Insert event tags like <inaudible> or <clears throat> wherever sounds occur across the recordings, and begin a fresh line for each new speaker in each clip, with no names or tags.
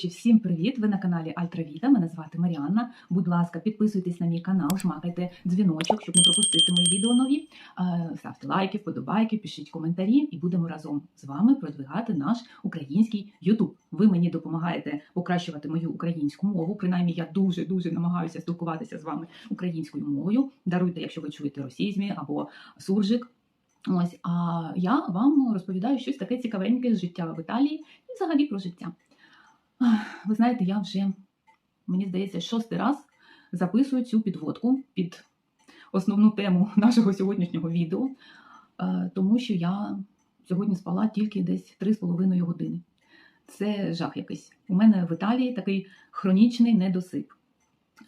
хороші, всім привіт! Ви на каналі Альтравіта. Мене звати Маріанна. Будь ласка, підписуйтесь на мій канал, жмакайте дзвіночок, щоб не пропустити мої відео нові. Ставте лайки, вподобайки, пишіть коментарі, і будемо разом з вами продвигати наш український Ютуб. Ви мені допомагаєте покращувати мою українську мову. Принаймні, я дуже дуже намагаюся спілкуватися з вами українською мовою. Даруйте, якщо ви чуєте російзмі або суржик. Ось, а я вам розповідаю щось таке цікавеньке з життя в Італії і взагалі про життя. Ви знаєте, я вже, мені здається, шостий раз записую цю підводку під основну тему <laughs> нашого сьогоднішнього відео, е, тому що я сьогодні спала тільки десь 3,5 години. Це жах якийсь. У мене в Італії такий хронічний недосип.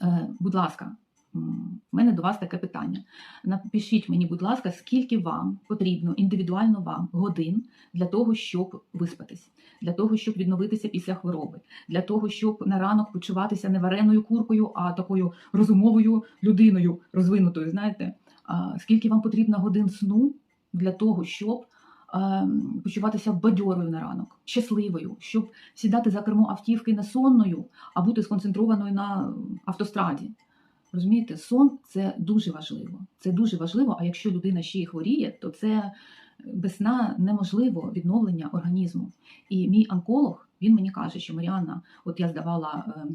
Е, Будь ласка, в мене до вас таке питання. Напишіть мені, будь ласка, скільки вам потрібно індивідуально вам годин для того, щоб виспатись, для того, щоб відновитися після хвороби, для того, щоб на ранок почуватися не вареною куркою, а такою розумовою людиною розвинутою. Знаєте, скільки вам потрібно годин сну для того, щоб почуватися бадьорою на ранок, щасливою, щоб сідати за кермо автівки не сонною, а бути сконцентрованою на автостраді. Розумієте, сон це дуже важливо. Це дуже важливо. А якщо людина ще й хворіє, то це без сна неможливо відновлення організму. І мій онколог він мені каже, що Маріанна, от я здавала е,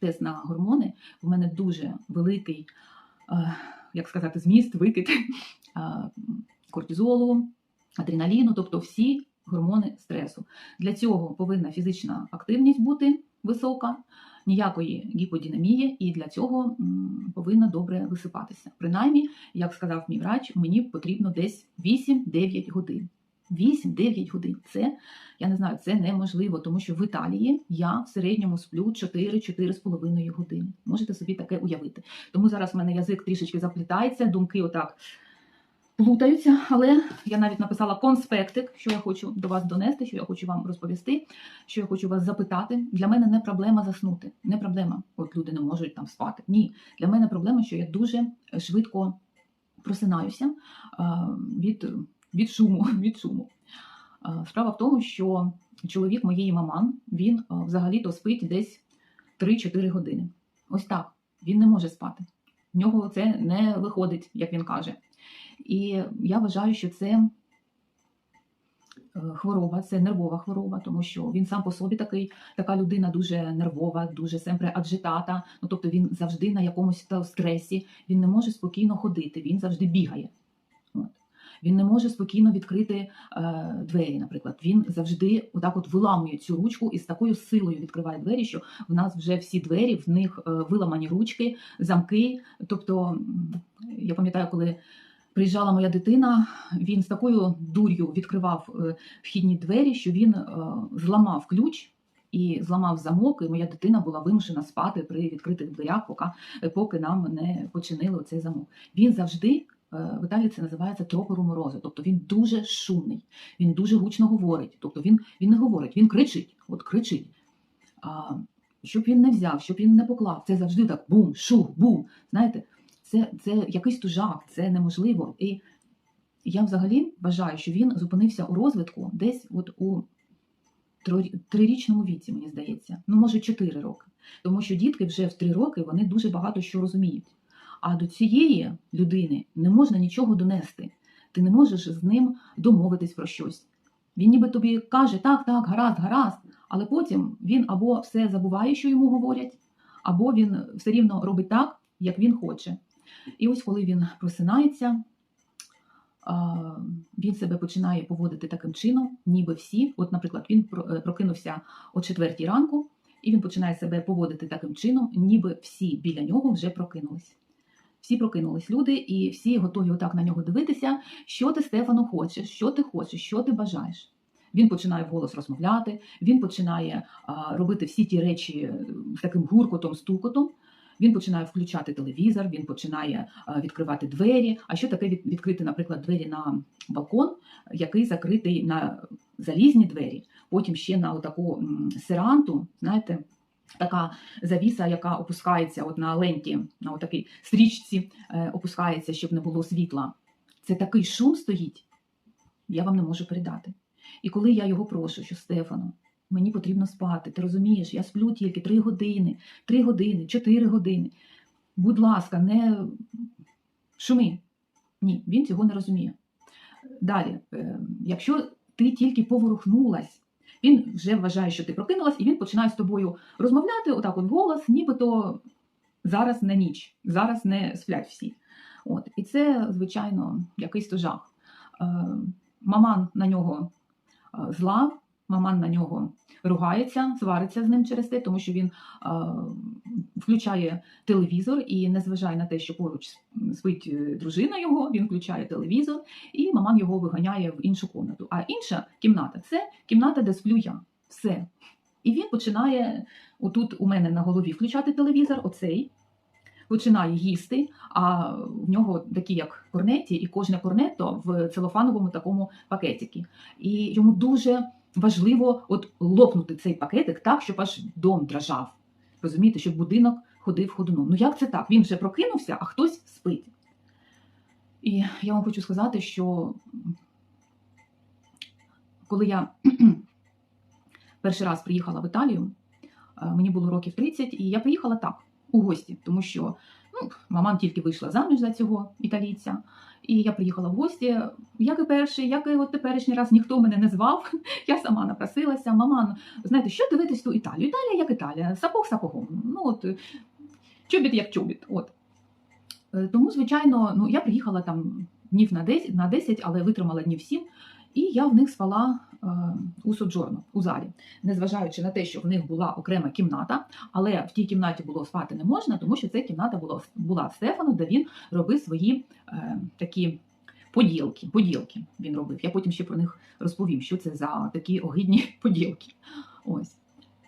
тест на гормони, в мене дуже великий, е, як сказати, зміст, викид е, кортизолу, адреналіну, тобто всі гормони стресу. Для цього повинна фізична активність бути висока, ніякої гіподинамії, і для цього повинна добре висипатися. Принаймні, як сказав мій врач, мені потрібно десь 8-9 годин. 8-9 годин. Це я не знаю, це неможливо, тому що в Італії я в середньому сплю 4-4,5 години. Можете собі таке уявити. Тому зараз в мене язик трішечки заплітається, думки отак плутаються, але я навіть написала конспектик, що я хочу до вас донести, що я хочу вам розповісти, що я хочу вас запитати. Для мене не проблема заснути, не проблема. От люди не можуть там спати. Ні, для мене проблема, що я дуже швидко просинаюся від, від шуму. <laughs> Від шуму. Справа в тому, що чоловік моєї маман, він взагалі-то спить десь 3-4 години. Ось так. Він не може спати. В нього це не виходить, як він каже. І я вважаю, що це е, хвороба, це нервова хвороба, тому що він сам по собі такий, така людина дуже нервова, дуже семпре аджитата. Ну тобто він завжди на якомусь стресі, він не може спокійно ходити, він завжди бігає. От. Він не може спокійно відкрити е, двері, наприклад. Він завжди отак от виламує цю ручку і з такою силою відкриває двері, що в нас вже всі двері, в них е, виламані ручки, замки. Тобто, я пам'ятаю, коли приїжджала моя дитина, він з такою дур'ю відкривав е, вхідні двері, що він е, зламав ключ. І зламав замок, і моя дитина була вимушена спати при відкритих дверях, поки, поки нам не починили цей замок. Він завжди е, в Італії це називається тропору морозу, тобто він дуже шумний, він дуже гучно говорить. Тобто він, він не говорить, він кричить, от кричить. А, щоб він не взяв, щоб він не поклав, це завжди так бум, шух, бум. Знаєте, це, це якийсь тужак, це неможливо. І я взагалі вважаю, що він зупинився у розвитку десь от у трирічному віці, мені здається, ну може чотири роки. Тому що дітки вже в три роки вони дуже багато що розуміють. А до цієї людини не можна нічого донести. Ти не можеш з ним домовитись про щось. Він ніби тобі каже, так, так, гаразд, гаразд, але потім він або все забуває, що йому говорять, або він все рівно робить так, як він хоче. І ось коли він просинається, він себе починає поводити таким чином, ніби всі. От, наприклад, він е, прокинувся о четвертій ранку, і він починає себе поводити таким чином, ніби всі біля нього вже прокинулись. Всі прокинулись люди, і всі готові отак на нього дивитися, що ти, Стефану, хочеш, що ти хочеш, що ти бажаєш. Він починає вголос розмовляти, він починає а, робити всі ті речі е, з таким гуркотом, стукотом. Він починає включати телевізор, він починає відкривати двері. А що таке відкрити, наприклад, двері на балкон, який закритий на залізні двері, потім ще на таку серанту, знаєте. Така завіса, яка опускається от на ленті, на такій стрічці е, опускається, щоб не було світла. Це такий шум стоїть, я вам не можу передати. І коли я його прошу, що Стефану, мені потрібно спати. Ти розумієш, я сплю тільки 3 години, 3 години, 4 години. Будь ласка, не шуми. Ні, він цього не розуміє. Далі, е, якщо ти тільки поворухнулась, він вже вважає, що ти прокинулась, і він починає з тобою розмовляти отак от голос, нібито зараз не ніч, зараз не сплять всі. От. І це, звичайно, якийсь то жах. Е, Маман на нього е, зла, маман на нього ругається, свариться з ним через те, тому що він е, включає телевізор і незважає на те, що поруч спить е, дружина його, він включає телевізор, і маман його виганяє в іншу кімнату. А інша кімната це кімната, де сплю я. Все. І він починає отут у мене на голові включати телевізор, оцей. Починає їсти, а в нього такі, як корнеті, і кожне корнетто в целофановому такому пакетикі. І йому дуже важливо от лопнути цей пакетик так, щоб аж дом дрожав. Розумієте, щоб будинок ходив ходуном. Ну як це так? Він вже прокинувся, а хтось спить. І я вам хочу сказати, що коли я <clears throat> перший раз приїхала в Італію, е, мені було років 30, і я приїхала так, у гості, тому що ну, мама тільки вийшла заміж за цього італійця. І я приїхала в гості, як і перший, як і от теперішній раз ніхто мене не звав. <laughs> Я сама напросилася. Мама, знаєте, що дивитись ту Італію? Італія як Італія, сапог сапогом. Ну от чобіт як чобіт. От. Е, Тому, звичайно, ну я приїхала там днів на 10, на 10, але витримала днів 7. І я в них спала е, у соджорно, у залі, незважаючи на те, що в них була окрема кімната, але в тій кімнаті було спати не можна, тому що це кімната була, була Стефану, де він робив свої е, такі поділки. Поділки він робив. Я потім ще про них розповім, що це за такі огидні <laughs> поділки. Ось.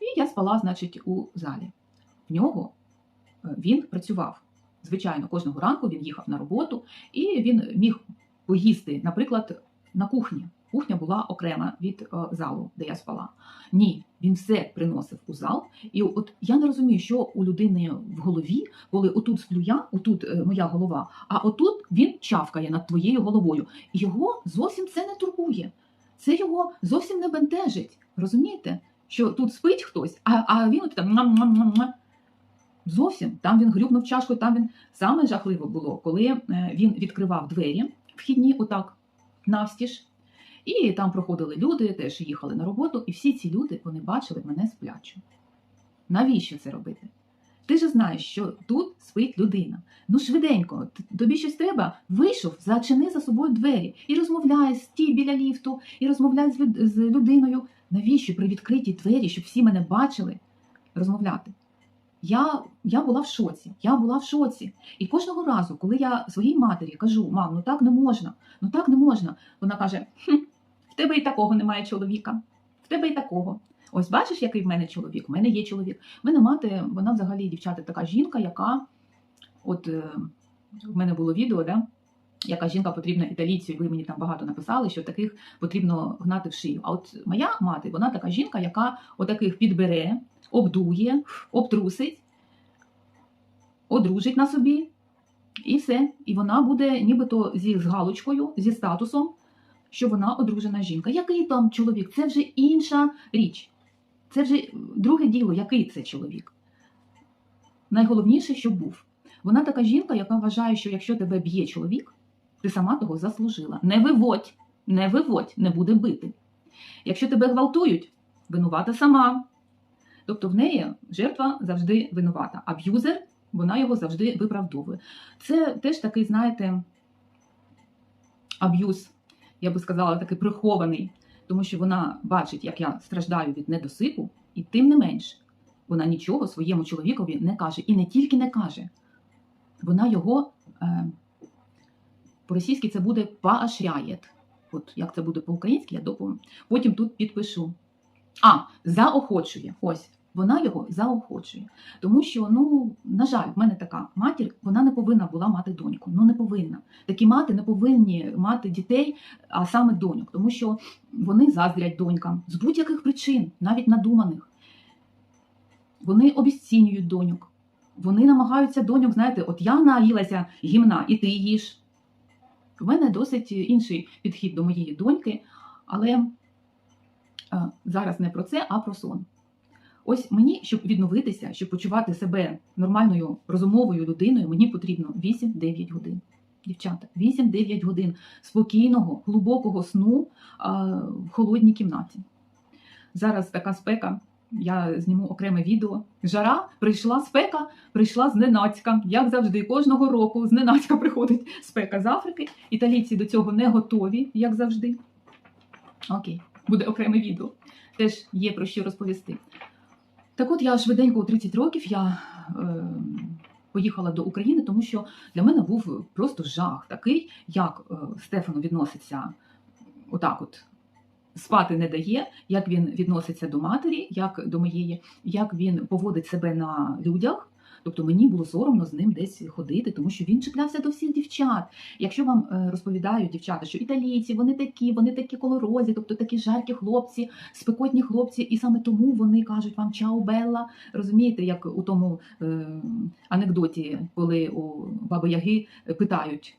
І я спала, значить, у залі. В нього е, він працював. Звичайно, кожного ранку він їхав на роботу, і він міг поїсти, наприклад, на кухні. Кухня була окрема від е, залу, де я спала. Ні, він все приносив у зал. І от я не розумію, що у людини в голові, коли отут сплю я, отут е, моя голова, а отут він чавкає над твоєю головою. Його зовсім це не турбує. Це його зовсім не бентежить. Розумієте? Що тут спить хтось, а, а він от там зовсім там він грюкнув чашкою, там він саме жахливо було, коли е, він відкривав двері вхідні, отак навстіж. І там проходили люди, теж їхали на роботу, і всі ці люди вони бачили мене сплячу. Навіщо це робити? Ти ж знаєш, що тут спить людина. Ну швиденько, тобі щось треба, вийшов, зачини за собою двері і розмовляй, стій біля ліфту, і розмовляй з, людиною. Навіщо при відкритій двері, щоб всі мене бачили, розмовляти? Я, я була в шоці, я була в шоці. І кожного разу, коли я своїй матері кажу, мам, ну так не можна, ну так не можна, вона каже: хм, тебе і такого немає чоловіка, в тебе і такого. Ось бачиш, який в мене чоловік? У мене є чоловік. В мене мати, вона взагалі дівчата така жінка, яка, от е, в мене було відео, да? яка жінка потрібна італійцю, ви мені там багато написали, що таких потрібно гнати в шию. А от моя мати, вона така жінка, яка отаких підбере, обдує, обтрусить, одружить на собі, і все. І вона буде нібито зі з галочкою, зі статусом, що вона одружена жінка. Який там чоловік? Це вже інша річ. Це вже друге діло, який це чоловік. Найголовніше, що був. Вона така жінка, яка вважає, що якщо тебе б'є чоловік, ти сама того заслужила. Не виводь, не виводь, не буде бити. Якщо тебе гвалтують, винувата сама. Тобто в неї жертва завжди винувата. Аб'юзер, вона його завжди виправдовує. Це теж такий, знаєте, аб'юз, я би сказала, такий прихований, тому що вона бачить, як я страждаю від недосипу, і тим не менш, вона нічого своєму чоловікові не каже. І не тільки не каже, вона його е, по-російськи це буде поощряє. От як це буде по-українськи, я допомню. Потім тут підпишу. А, заохочує. Ось. Вона його заохочує. Тому що, ну, на жаль, в мене така матір, вона не повинна була мати доньку. Ну, не повинна. Такі мати не повинні мати дітей, а саме доньок, тому що вони заздрять донькам з будь-яких причин, навіть надуманих. Вони обіцінюють доньок. Вони намагаються доньок, знаєте, от я наїлася гімна, і ти їж. У мене досить інший підхід до моєї доньки, але Е, Зараз не про це, а про сон. Ось мені, щоб відновитися, щоб почувати себе нормальною розумовою людиною, мені потрібно 8-9 годин. Дівчата, 8-9 годин спокійного, глибокого сну в холодній кімнаті. Зараз така спека. Я зніму окреме відео. Жара прийшла спека, прийшла зненацька. Як завжди, кожного року зненацька <laughs> приходить спека з Африки. Італійці до цього не готові, як завжди. Окей, буде окреме відео. Теж є про що розповісти. Так от я швиденько у 30 років я е, поїхала до України, тому що для мене був просто жах такий, як е, Стефану відноситься отак от. Спати не дає, як він відноситься до матері, як до моєї, як він поводить себе на людях. Тобто мені було соромно з ним десь ходити, тому що він чіплявся до всіх дівчат. Якщо вам е, розповідають дівчата, що італійці вони такі, вони такі колорозі, тобто такі жаркі хлопці, спекотні хлопці, і саме тому вони кажуть вам чао Белла. Розумієте, як у тому е, анекдоті, коли у Баби Яги питають.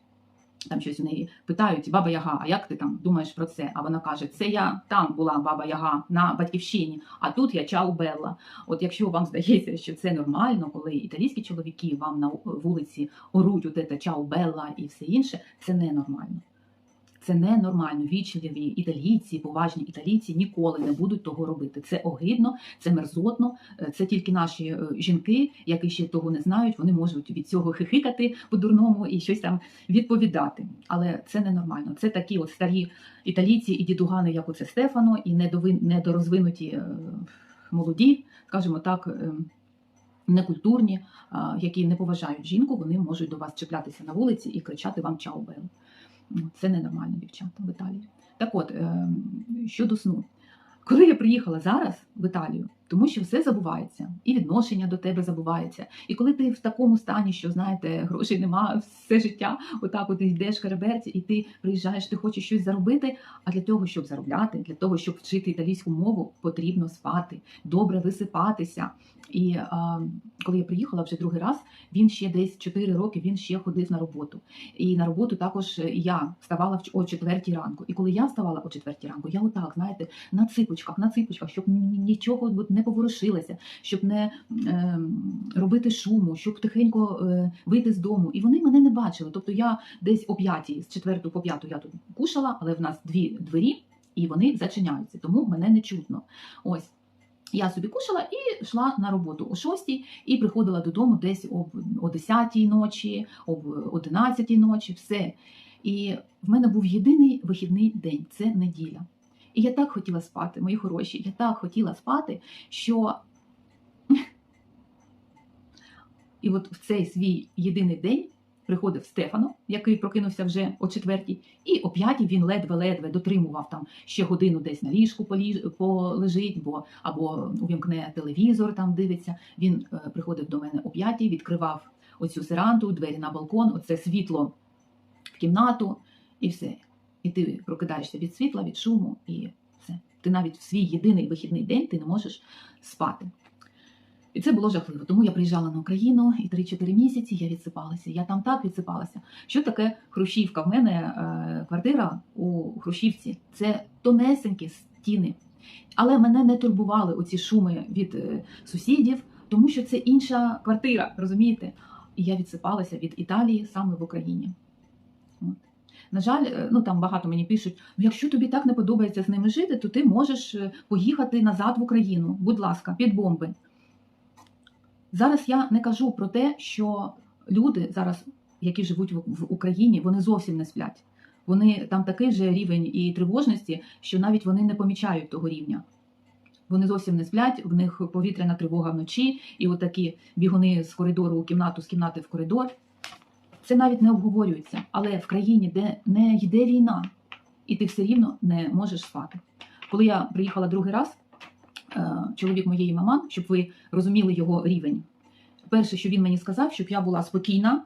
Там щось у неї питають, баба Яга, а як ти там думаєш про це? А вона каже: Це я там була баба Яга на батьківщині, а тут я чау Белла. От якщо вам здається, що це нормально, коли італійські чоловіки вам на вулиці оруть у те чау Белла і все інше, це ненормально. Це ненормально. Вічливі італійці, поважні італійці ніколи не будуть того робити. Це огидно, це мерзотно. Е, Це тільки наші е, жінки, які ще того не знають, вони можуть від цього хихикати по-дурному і щось там відповідати. Але це ненормально. Це такі от старі італійці і дідугани, як оце Стефано, і недорозвинуті е, молоді, скажімо так. Некультурні, які не поважають жінку, вони можуть до вас чіплятися на вулиці і кричати вам чао Белла. Ну, Це ненормально, дівчата, в Італії. Так от, е, щодо сну. Коли я приїхала зараз в Італію, тому що все забувається, і відношення до тебе забувається. І коли ти в такому стані, що знаєте, грошей нема все життя, отак от йдеш хереберці, і ти приїжджаєш, ти хочеш щось заробити. А для того, щоб заробляти, для того, щоб вчити італійську мову, потрібно спати, добре висипатися. І а, коли я приїхала вже другий раз, він ще десь 4 роки він ще ходив на роботу. І на роботу також я вставала о четвертій ранку. І коли я вставала о четвертій ранку, я отак, знаєте, на ципочках, на ципочках, щоб нічого не поворушилося, щоб не е, робити шуму, щоб тихенько е, вийти з дому. І вони мене не бачили. Тобто я десь о п'ятій, з четвертої по п'яту я тут кушала, але в нас дві двері, і вони зачиняються, тому мене не чутно. Ось. Я собі кушала і йшла на роботу о 6 і приходила додому десь об о 10 ночі, об 11 ночі, все. І в мене був єдиний вихідний день це неділя. І я так хотіла спати, мої хороші, я так хотіла спати, що. <laughs> І от в цей свій єдиний день приходив Стефано, який прокинувся вже о четвертій, і о п'ятій він ледве-ледве дотримував там ще годину десь на ліжку полежить, бо або увімкне телевізор, там дивиться. Він е, приходив до мене о п'ятій, відкривав оцю серанту, двері на балкон, оце світло в кімнату, і все. І ти прокидаєшся від світла, від шуму, і все. Ти навіть в свій єдиний вихідний день ти не можеш спати. І це було жахливо. Тому я приїжджала на Україну і 3-4 місяці я відсипалася. Я там так відсипалася. Що таке Хрущівка? В мене е, квартира у Хрущівці це тонесенькі стіни. Але мене не турбували оці шуми від е, сусідів, тому що це інша квартира, розумієте? І я відсипалася від Італії саме в Україні. На жаль, е, ну там багато мені пишуть: ну якщо тобі так не подобається з ними жити, то ти можеш поїхати назад в Україну. Будь ласка, під бомби. Зараз я не кажу про те, що люди зараз, які живуть в Україні, вони зовсім не сплять. Вони там такий же рівень і тривожності, що навіть вони не помічають того рівня. Вони зовсім не сплять, в них повітряна тривога вночі, і отакі бігуни з коридору у кімнату, з кімнати в коридор. Це навіть не обговорюється. Але в країні, де не йде війна, і ти все рівно не можеш спати. Коли я приїхала другий раз, чоловік моєї мами, щоб ви розуміли його рівень. Перше, що він мені сказав, щоб я була спокійна,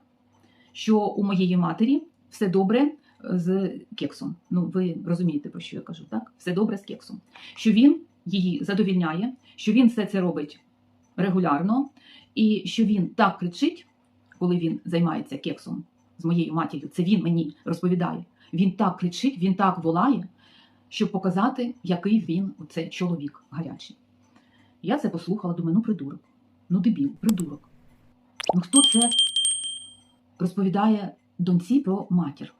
що у моєї матері все добре е, з кексом. Ну, ви розумієте, про що я кажу, так? Все добре з кексом. Що він її задовільняє, що він все це робить регулярно, і що він так кричить, коли він займається кексом з моєю матір'ю. Це він мені розповідає. Він так кричить, він так волає. Щоб показати, який він, оцей чоловік гарячий. Я це послухала, думаю, ну придурок, ну дебіл, придурок. Ну хто це розповідає доньці про матір?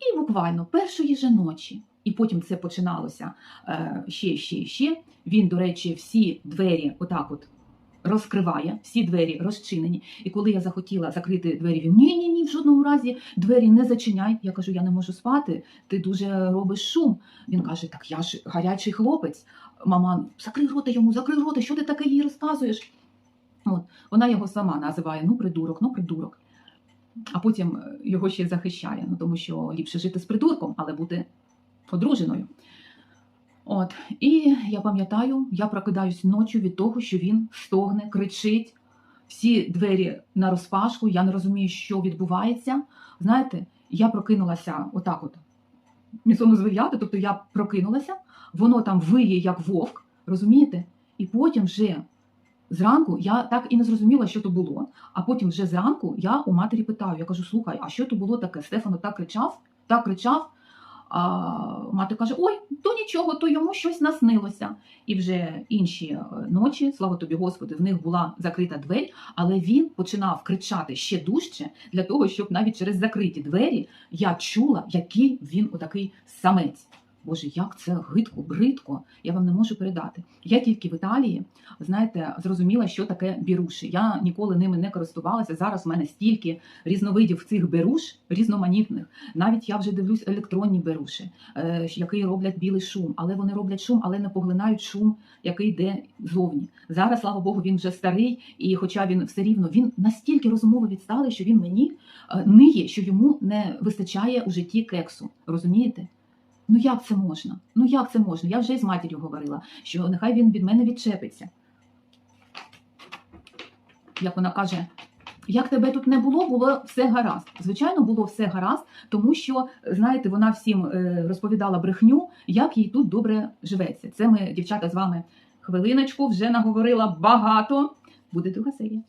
І буквально першої же ночі, і потім це починалося е, ще, ще, ще. Він, до речі, всі двері отак от розкриває, всі двері розчинені. І коли я захотіла закрити двері, він ні, ні, ні, в жодному разі двері не зачиняй. Я кажу, я не можу спати, ти дуже робиш шум. Він каже: Так я ж гарячий хлопець. Мама, закрий рота йому, закрий рота, що ти таке їй розказуєш? От, вона його сама називає ну придурок, ну придурок. А потім е, його ще захищає, ну тому що ліпше жити з придурком, але бути одруженою. От, і я пам'ятаю, я прокидаюсь ночі від того, що він стогне, кричить, всі двері на розпашку, я не розумію, що відбувається. Знаєте, я прокинулася отак от. Місону звив'яти, тобто я прокинулася, воно там виє, як вовк, розумієте? І потім вже зранку я так і не зрозуміла, що то було. А потім вже зранку я у матері питаю: я кажу: слухай, а що то було таке? Стефано так кричав, так кричав. Мати каже: Ой, то нічого, то йому щось наснилося. І вже інші е, ночі, слава тобі, Господи, в них була закрита двері, але він починав кричати ще дужче для того, щоб навіть через закриті двері я чула, який він отакий самець. Боже, як це гидко, бридко, я вам не можу передати. Я тільки в Італії, знаєте, зрозуміла, що таке біруші. Я ніколи ними не користувалася. Зараз в мене стільки різновидів цих беруш, різноманітних. Навіть я вже дивлюсь електронні беруші, е, які роблять білий шум, але вони роблять шум, але не поглинають шум, який йде зовні. Зараз, слава Богу, він вже старий, і хоча він все рівно він настільки розумово відсталий, що він мені е, ниє, що йому не вистачає у житті кексу. Розумієте? Ну як це можна? Ну як це можна? Я вже із матір'ю говорила, що нехай він від мене відчепиться. Як вона каже, як тебе тут не було, було все гаразд. Звичайно, було все гаразд, тому що, знаєте, вона всім е, розповідала брехню, як їй тут добре живеться. Це ми, дівчата, з вами хвилиночку вже наговорила багато. Буде друга серія.